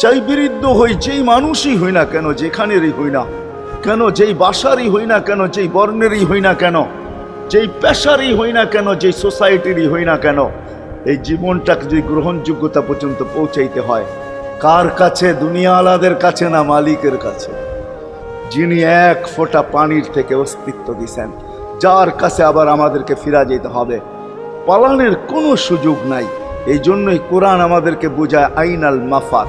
চাই বিরুদ্ধ হই, যেই মানুষই হই না কেন, যেখানেরই হই না কেন, যেই বাসারই হই না কেন, যেই বর্ণেরই হই না কেন, যেই পেশারই হই না কেন, যেই সোসাইটিরই হই না কেন, এই জীবনটাকে যদি গ্রহণযোগ্যতা পর্যন্ত পৌঁছাইতে হয়, কার কাছে? দুনিয়াওয়ালাদের কাছে না মালিকের কাছে? যিনি এক ফোঁটা পানির থেকে অস্তিত্ব দিছেন, যার কাছে আবার আমাদেরকে ফিরা যেতে হবে। পালানের কোনো সুযোগ নাই। এই জন্যই কোরআন আমাদেরকে বোঝায়, আইনাল মাফার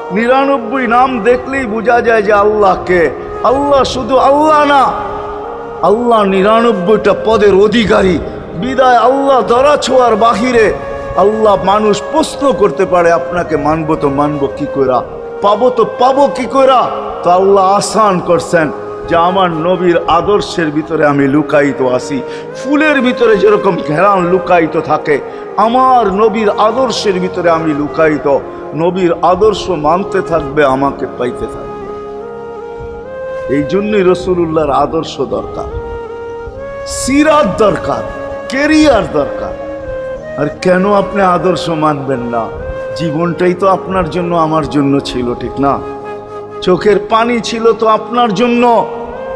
নিরানব্বই নাম দেখলেই বোঝা যায় যে আল্লাহকে। আল্লাহ শুধু আল্লাহ না, আল্লাহ নিরানব্বইটা পদের অধিকারী। বিদায় আল্লাহ ধরা ছোঁয়ার বাহিরে, আল্লাহ মানুষ প্রশ্ন করতে পারে, আপনাকে মানব তো মানব কি করা পাবো তো পাবো কি করা তো আল্লাহ আসান করছেন যে আমার নবীর আদর্শের ভিতরে আমি লুকায়িত আসি ফুলের ভিতরে যেরকম ঘেরান লুকায়িত থাকে, আমার নবীর আদর্শের ভিতরে আমি লুকায়িত। নবীর আদর্শ মানতে থাকবে, আমাকে পাইতে থাকবে। এই জন্যই রসুল্লাহর আদর্শ দরকার। সিরাত দরকার কেরিয়ার দরকার। আর কেন আপনি আদর্শ মানবেন না? জীবনটাই তো আপনার জন্য, আমার জন্য ছিল, ঠিক না? চোখের পানি ছিল তো আপনার জন্য,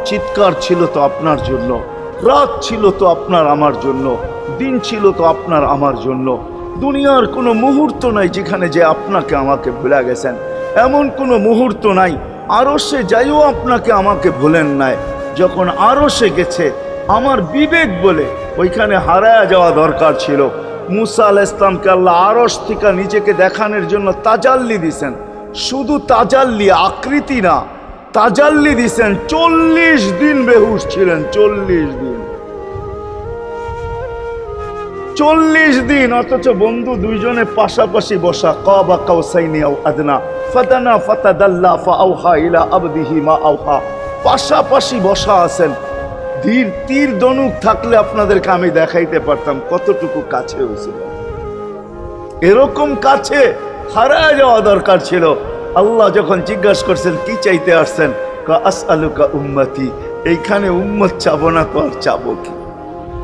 চিৎকার ছিল তো আপনার জন্য, রাত ছিল তো আপনার, আমার জন্য, দিন ছিল তো আপনার, আমার জন্য। দুনিয়ার কোনো মুহূর্ত নাই যেখানে যে আপনাকে আমাকে ভুলে গেছেন। এমন কোনো মুহূর্ত নাই, আরও সে যাইও আপনাকে আমাকে ভুলেন নাই। যখন আরও সে গেছে, আমার বিবেক বলে ওইখানে হারায়া যাওয়া দরকার ছিল। মুসা আল ইসলামকে আল্লাহ আরস থেকে নিজেকে দেখানোর জন্য তাজাল্লি দিছেন। শুধু তাজাল্লি, আকৃতি না, তাজাল্লি দিছেন। চল্লিশ দিন বেহুশ ছিলেন, চল্লিশ দিন। চল্লিশ দিন, অথচ বন্ধু দুইজনে পাশাপাশি বসা। কাবা কাউসাইনি আও আদনা ফাতানা ফাতাদাল্লা ফাআউহা ইলা আবদিহি মা আউহা পাশাপাশি বসা আছেন। ধীর তীর দনুক থাকলে আপনাদেরকে আমি দেখাইতে পারতাম কতটুকু কাছে হয়েছিল। এরকম কাছে হারায় যাওয়া দরকার ছিল। আল্লাহ যখন জিজ্ঞাসা করছেন, কি চাইতে আসছেন? কা আস উম্মতি। এইখানে উম্মত চাবো না, তো আর চাবো কি?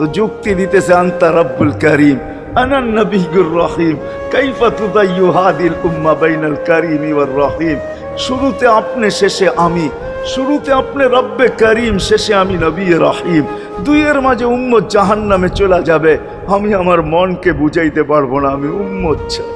তো যুক্তি দিতেছে আন্তা রব্বুল করিম আমি। দুইয়ের মাঝে চলে যাবে। আমি আমার মনকে বুঝাইতে পারব না, আমি উম্মত চাই।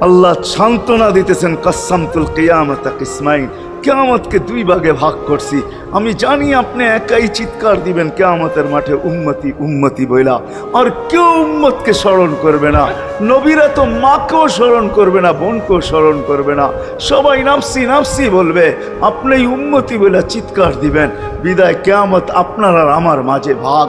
আল্লাহ সান্ত্বনা দিতেছেন কাসামতুল কেয়ামত ইসমাইল কেয়ামতকে দুই ভাগে ভাগ করছি। আমি জানি আপনি একাই চিৎকার দিবেন, কেয়ামতের মাঠে উম্মতি উম্মতি বইলা। আর কেউ উম্মতকে স্মরণ করবে না। নবীরা তো মাকেও স্মরণ করবে না, বোনকেও স্মরণ করবে না। সবাই নাফসি নাফসি বলবে, আপনি উম্মতি বইলা চিৎকার দিবেন। বিদায় কেয়ামত আপনার আর আমার মাঝে ভাগ।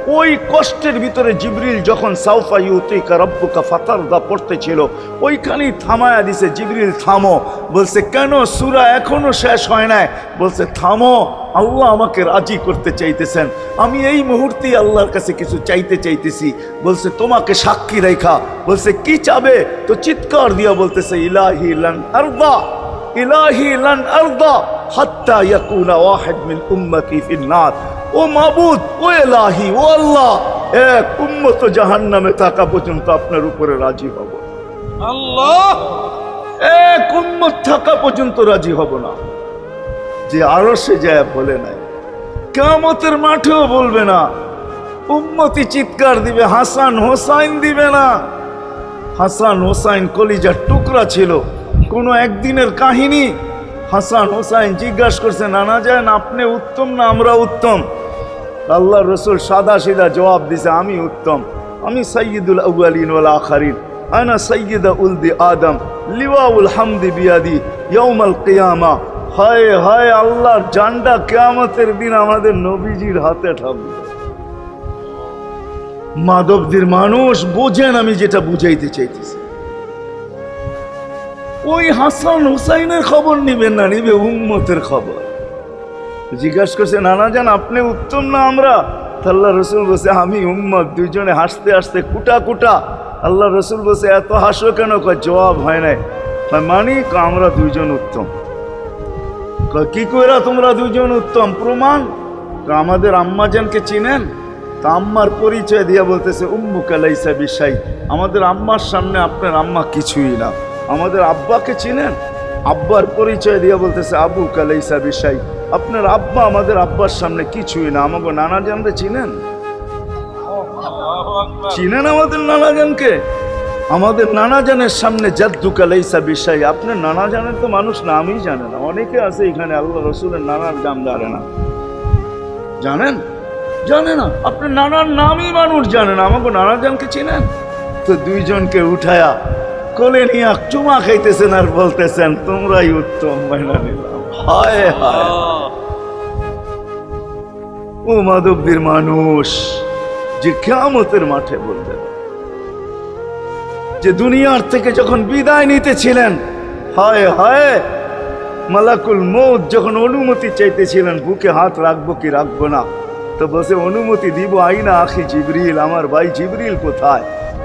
ওই কষ্টের ভিতরে জিবরিল যখন সাউফা ইউতিকা রব্বুকা ফাতারদা পড়তেছিল, ওইখানেই থামায়া দিছে, জিবরিল, থামো। বলছে, কেন? সুরা এখনও শেষ হয় নাই। বলছে, থামো, আল্লাহ আমাকে রাজি করতে চাইতেছেন। আমি এই মুহূর্তেই আল্লাহর কাছে কিছু চাইতে চাইতেছি। বলছে, তোমাকে সাক্ষী রেখা। বলছে, কি চাবে? তো চিৎকার দিয়া বলতেছে, ইলাহি লান আরদা, ইলাহি লান আরদা, হাত্তা ইয়াকুনা ওয়াহিদ মিন উম্মতি ফিন নার। ও মাবুদ ও এলাহি ও আল্লাহ এক উম্মত জাহান নামে থাকা পর্যন্ত আপনার উপরে রাজি হব। আল্লাহ! এক উম্মত থাকা পর্যন্ত রাজি হব না। যে আরও সে যায় বলে নাই কেমতের মাঠেও বলবে না। উম্মতি চিৎকার দিবে হাসান হোসাইন দিবে না। হাসান হোসাইন কলিজার টুকরা ছিল কোনো একদিনের কাহিনী। হাসান হোসাইন জিজ্ঞাসা করছে নানা যান আপনি উত্তম না আমরা উত্তম? আল্লাহ রসুল সাদা সিধা জবাব দিছে, আমি উত্তম। আমি সৈয়দুল আউয়ালিন ওয়াল আখারিন। আনা সৈয়দা উলদি আদম। লিওয়াউল হামদি বিয়াদি ইয়াউমাল কিয়ামা। হায় হায়, আল্লাহর জান্ডা কেয়ামতের দিন আমাদের নবীজির হাতে থাকবে মাধবদের মানুষ বোঝেন আমি যেটা বুঝাইতে চাইতেছি। ওই হাসান হুসাইনের খবর নিবেন না, নিবে উম্মতের খবর। জিজ্ঞাসা করছে, নানা যান আপনি উত্তম না আমরা? আল্লাহ রসুল বসে আমি উম্মত, দুইজনে হাসতে হাসতে কুটা কুটা। আল্লাহ রসুল বসে এত হাসো কেন? কয়, জবাব হয় নাই। মানি আমরা দুইজন উত্তম। কি কইরা তোমরা দুইজন উত্তম? প্রমাণ? আমাদের আম্মাজানকে চিনেন? তা আম্মার পরিচয় দিয়া বলতেছে উম্মু কালাইসা বিশাই। আমাদের আম্মার সামনে আপনার আম্মা কিছুই না। আমাদের আব্বাকে চিনেন? আব্বার পরিচয় দিয়া বলতেছে আবু কালাইসা বিশাই। আপনার আব্বা আমাদের আব্বার সামনে কিছুই না। আমাকে নানা জানতে চিনেন? চিনেন আমাদের নানা জানকে আমাদের নানা জানের সামনে জাদ্দু কালাইসা বিষয় আপনার নানা জানের তো মানুষ নামই জানে না। অনেকে আছে এখানে, আল্লাহ রসুলের নানার নাম জানে না। জানেন? জানে না। আপনার নানার নামই মানুষ জানে না। আমাকে নানা জানকে চিনেন? তো দুইজনকে উঠায়া কোলে নিয়ে চুমা খাইতেছেন আর বলতেছেন, তোমরাই উত্তম মহিলা হায় হায়। ও মাধবদের মানুষ যে কেয়ামতের মাঠে বলবেন যে দুনিয়ার থেকে যখন বিদায় নিতেছিলেন হায় হায় মালাকুল মৌত যখন অনুমতি চাইতেছিলেন বুকে হাত রাখব কি রাখব না তো বসে অনুমতি দিব আইনা আখি জিবরিল আমার ভাই জিবরিল কোথায়?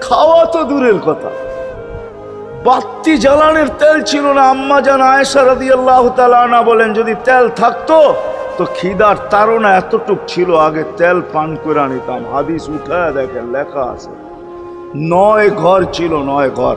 খাওয়া তো দূরের কথা। বাত্তি জ্বালানের তেল ছিল না। আম্মা জান আয়েশা রাদি আল্লাহ না বলেন, যদি তেল থাকতো, তো খিদার তারা এতটুক ছিল, আগে তেল পান করে নিতাম হাদিস উঠায় দেখেন, লেখা আছে। নয় ঘর ছিল, নয় ঘর।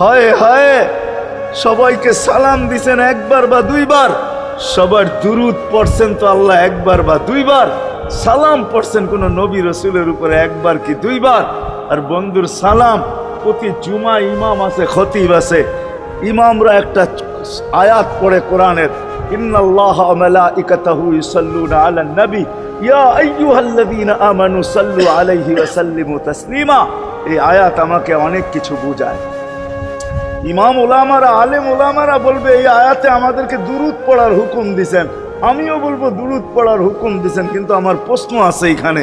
হায় হায়, সবাইকে সালাম দিছেন একবার বা দুইবার। সবার দুরুদ পড়ছেন তো আল্লাহ একবার বা দুইবার। সালাম পড়ছেন কোন নবী রসুলের উপরে একবার কি দুইবার? আর বন্ধুর সালাম, প্রতি জুমা ইমাম আছে, খতিব আছে। ইমামরা একটা আয়াত পড়ে কোরআনের নবী। ইয়া আমানু সাল্লু আলাইহি ওয়া এই আয়াত আমাকে অনেক কিছু বোঝায়। ইমাম ওলামারা আলেম ওলামারা বলবে, এই আয়াতে আমাদেরকে দুরুদ পড়ার হুকুম দিছেন। আমিও বলব, দুরুদ পড়ার হুকুম দিছেন। কিন্তু আমার প্রশ্ন আছে এখানে।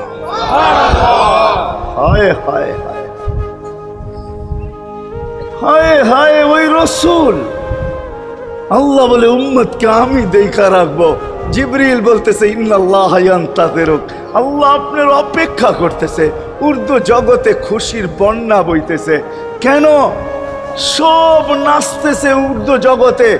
আল্লাহ বলে, উম্মতকে আমি দেখা রাখব। জিবরিল বলতেছে, ইন্নাল্লাহ ইয়ান্তাদেরক আল্লাহ আপনার অপেক্ষা করতেছে। উর্দু জগতে খুশির বন্যা বইতেছে। কেন? সব নাচতেছে উর্দু জগতে।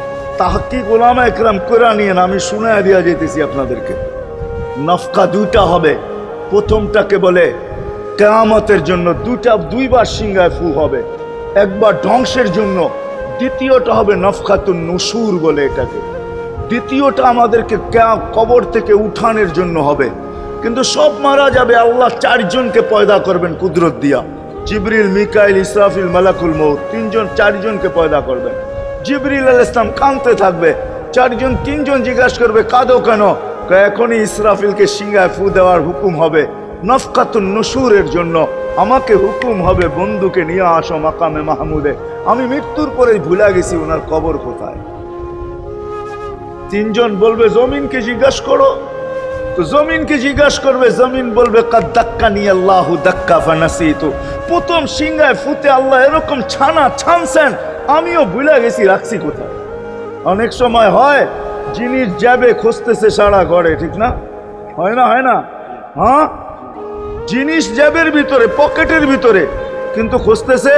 তাহাকি গোলামা একরাম করে নিয়ে আমি শুনে দিয়া যেতেছি আপনাদেরকে। নফকা দুইটা হবে। প্রথমটাকে বলে, কেয়ামতের জন্য দুটা দুইবার সিংহায় ফু হবে। একবার ধ্বংসের জন্য। দ্বিতীয়টা হবে নফকাতুন নসুর বলে এটাকে। দ্বিতীয়টা আমাদেরকে কবর থেকে উঠানের জন্য হবে। কিন্তু সব মারা যাবে, আল্লাহ চারজনকে পয়দা করবেন কুদরত দিয়া। জিবরিল, মিকাইল, ইসরাফিল, মালাকুল মৌ তিনজন, চারজনকে পয়দা করবেন। জিবরিল আল ইসলাম কাঁদতে থাকবে। চারজন, তিনজন জিজ্ঞাসা করবে, কাঁদো কেন? এখনই ইসরাফিলকে সিঙ্গায় ফু দেওয়ার হুকুম হবে। নফকাতুন নসুরের জন্য আমাকে হুকুম হবে বন্ধুকে নিয়ে আসো মাকামে মাহমুদে। আমি মৃত্যুর পরে ভুলে গেছি ওনার কবর কোথায়। তিনজন বলবে, জমিনকে জিজ্ঞাসা করো। তো জমিনকে জিজ্ঞাসা করবে, জমিন বলবে, কাদ দাক্কা নিয়ে আল্লাহ দাক্কা ফানাসি তো প্রথম সিংহায় ফুতে আল্লাহ এরকম ছানা ছানছেন আমিও ভুলে গেছি রাখছি কোথায়। অনেক সময় হয়, জিনিস যাবে খুঁজতেছে সারা ঘরে, ঠিক না? হয় না হয় না? হ্যাঁ? জিনিস জ্যাবের ভিতরে, পকেটের ভিতরে, কিন্তু খুঁজতেছে,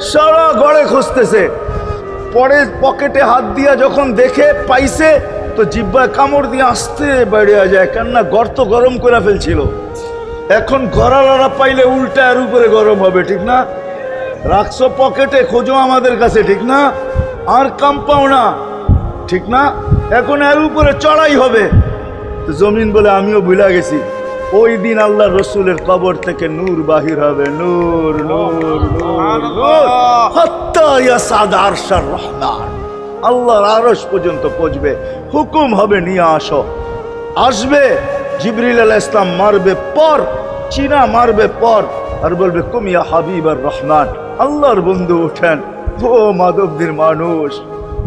সারা ঘরে খুঁজতেছে। পরে পকেটে হাত দিয়া যখন দেখে, পাইছে, তো জিব্বায় কামড় দিয়ে আসতে বেড়ে যায়, কেননা গর্ত গরম করে ফেলছিল। এখন গড়ালড়া পাইলে উল্টা আর উপরে গরম হবে, ঠিক না? রাখছো পকেটে, খোঁজো আমাদের কাছে, ঠিক না? আর কাম পাও না, ঠিক না? এখন এর উপরে চড়াই হবে। জমিন বলে আমিও ভুলে গেছি। ওই দিন আল্লাহ রসুলের কবর থেকে নূর বাহির হবে। নূর নূর রহমান। আল্লাহর আরস পর্যন্ত পৌঁছবে। হুকুম হবে, নিয়ে আসো। আসবে, জিবরিল আলাহ ইসলাম মারবে পর, চীনা মারবে পর, আর বলবে কুমিয়া হাবিব আর রহমান। আল্লাহর বন্ধু ওঠেন ও মাধবদের মানুষ,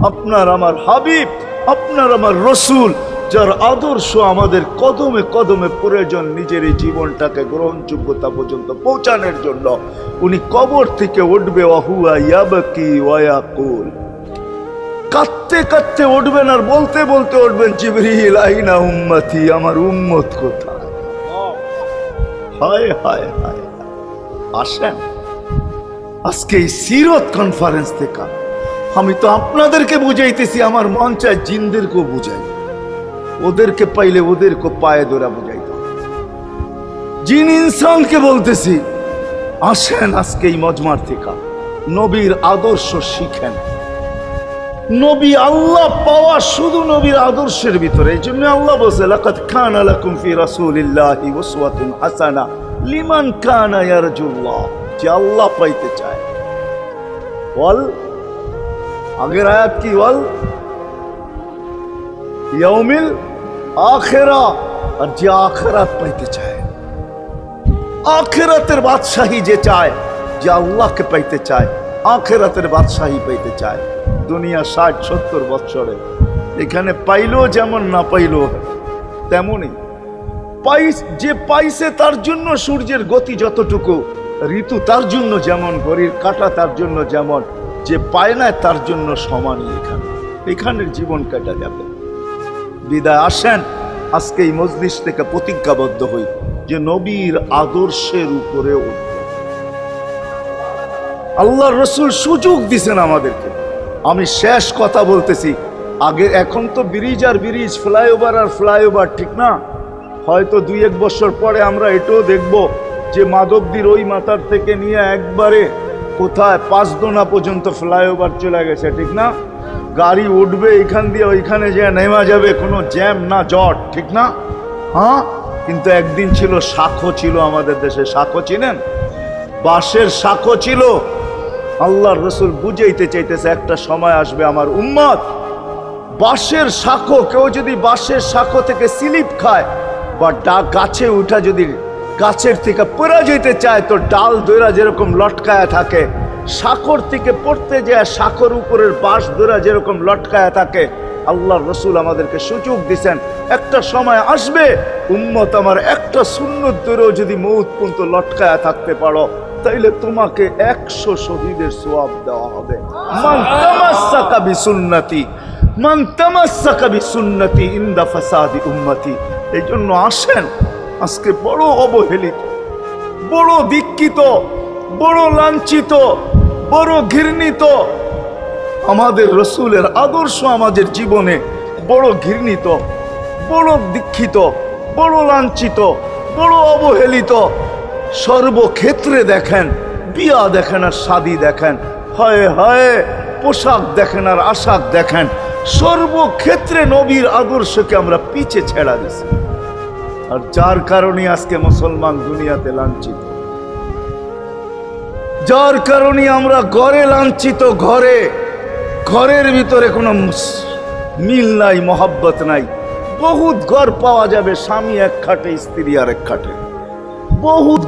আপনার আমার হাবিব, আপনার আমার রসুল, যার আদর্শ আমাদের কদমে কদমে প্রয়োজন নিজের এই জীবনটাকে গ্রহণযোগ্যতা পর্যন্ত পৌঁছানোর জন্য, উনি কবর থেকে উঠবে ওয়াকুল কাঁদতে কাঁদতে উঠবেন আর বলতে বলতে উঠবেন, জিবরিল, আইনা উম্মতি, আমার উম্মত কোথায়? হায় হায় হায়। আসেন। আজকে এই সিরত কনফারেন্স থেকে আমি তো আপনাদেরকে বুঝাইতেছি, আমার মন চায় জিনদেরকেও বুঝাই। ওদেরকে পাইলে ওদেরকে পায়ে ধরা বুঝাইতাম জিন ইনসানকে বলতেছি, আসেন আজকে এই মজমার থেকে। নবীর আদর্শ শিখেন। নবী আল্লাহ পাওয়া শুধু নবীর আদর্শের ভিতরে, এই জন্য আল্লাহ বলছে, লাকাদ কানা লাকুম ফি রাসূলিল্লাহি উসওয়াতুন হাসানা লিমান কানা ইয়ারজুল্লাহ। যে আল্লাহ পাইতে চায়। বল, আগের আয়াত কি বল? ইয়ৌমিল আখেরা, আর যে আখেরাত পাইতে চায়। আখেরাতের বাদশাহী যে চায়, যে আল্লাহকে পাইতে চায়, আখেরাতের বাদশাহী পাইতে চায়। দুনিয়া ষাট, সত্তর বৎসরে। এখানে পাইলো যেমন না পাইলো, তেমনই। পাইস, যে পাইছে তার জন্য সূর্যের গতি যতটুকু ঋতু তার জন্য যেমন, ঘড়ির কাটা তার জন্য যেমন, যে পায় না তার জন্য সমানই এখানে। এখানের জীবন কাটা যাবে। বিদায়, আসেন। আজকে এই মজলিস থেকে প্রতিজ্ঞাবদ্ধ হই যে নবীর আদর্শের উপরে আল্লাহ রসুল সুযোগ দিছেন আমাদেরকে। আমি শেষ কথা বলতেছি। আগে এখন তো ব্রিজ আর ব্রিজ, ফ্লাইওভার আর ফ্লাইওভার, ঠিক না? হয়তো দুই এক বছর পরে আমরা এটাও দেখব। যে মাধবদীর ওই মাথার থেকে নিয়ে একবারে কোথায় পাঁচদোনা পর্যন্ত ফ্লাইওভার চলে গেছে, ঠিক না? গাড়ি উঠবে এখান দিয়ে, ওইখানে যে নেমা যাবে, কোনো জ্যাম না, জট, ঠিক না? হ্যাঁ? কিন্তু একদিন ছিল শাখো ছিল আমাদের দেশে শাখো চিনেন? বাঁশের শাখো ছিল। আল্লাহর রসুল বুঝাইতে চাইতেছে, একটা সময় আসবে আমার উম্মত, বাঁশের শাখো কেউ যদি বাঁশের শাখো থেকে স্লিপ খায় বা ডা, গাছে উঠা যদি গাছের থেকে পড়া যেতে চায় তো ডাল দৈরা যেরকম লটকায়া থাকে শাখর থেকে পড়তে যায় শাখর উপরের বাঁশ দৈরা যেরকম লটকায়া থাকে, আল্লাহ রসুল আমাদেরকে সুযোগ দিছেন, একটা সময় আসবে, উম্মত আমার একটা সুন্নত দৈরেও যদি মৌত পর্যন্ত লটকায়া থাকতে পারো, তাইলে তোমাকে একশো শহীদের সোয়াব দেওয়া হবে। মান তামাসসাকা বিসুন্নতি, মান তামাসসাকা বিসুন্নতি ইনদা ফাসাদি উম্মতি। এই জন্য আসেন আজকে বড় অবহেলিত, বড় দীক্ষিত, বড় লাঞ্ছিত, বড় ঘৃণিত। আমাদের রসুলের আদর্শ আমাদের জীবনে বড় ঘৃণিত, বড় দীক্ষিত, বড় লাঞ্ছিত, বড় অবহেলিত। সর্বক্ষেত্রে দেখেন, বিয়া দেখেন আর শাদি দেখেন, হয় হয় পোশাক দেখেন আর আশাক দেখেন, সর্বক্ষেত্রে নবীর আদর্শকে আমরা পিছে ছেড়া দিছি। আর যার কারণে আজকে মুসলমান দুনিয়াতে লাঞ্ছিত। যার কারণে আমরা ঘরে লাঞ্ছিত ঘরে, ঘরের ভিতরে কোনো মিল নাই, মহাব্বত নাই। বহুত ঘর পাওয়া যাবে স্বামী এক খাটে, স্ত্রী আর এক খাটে। বহুত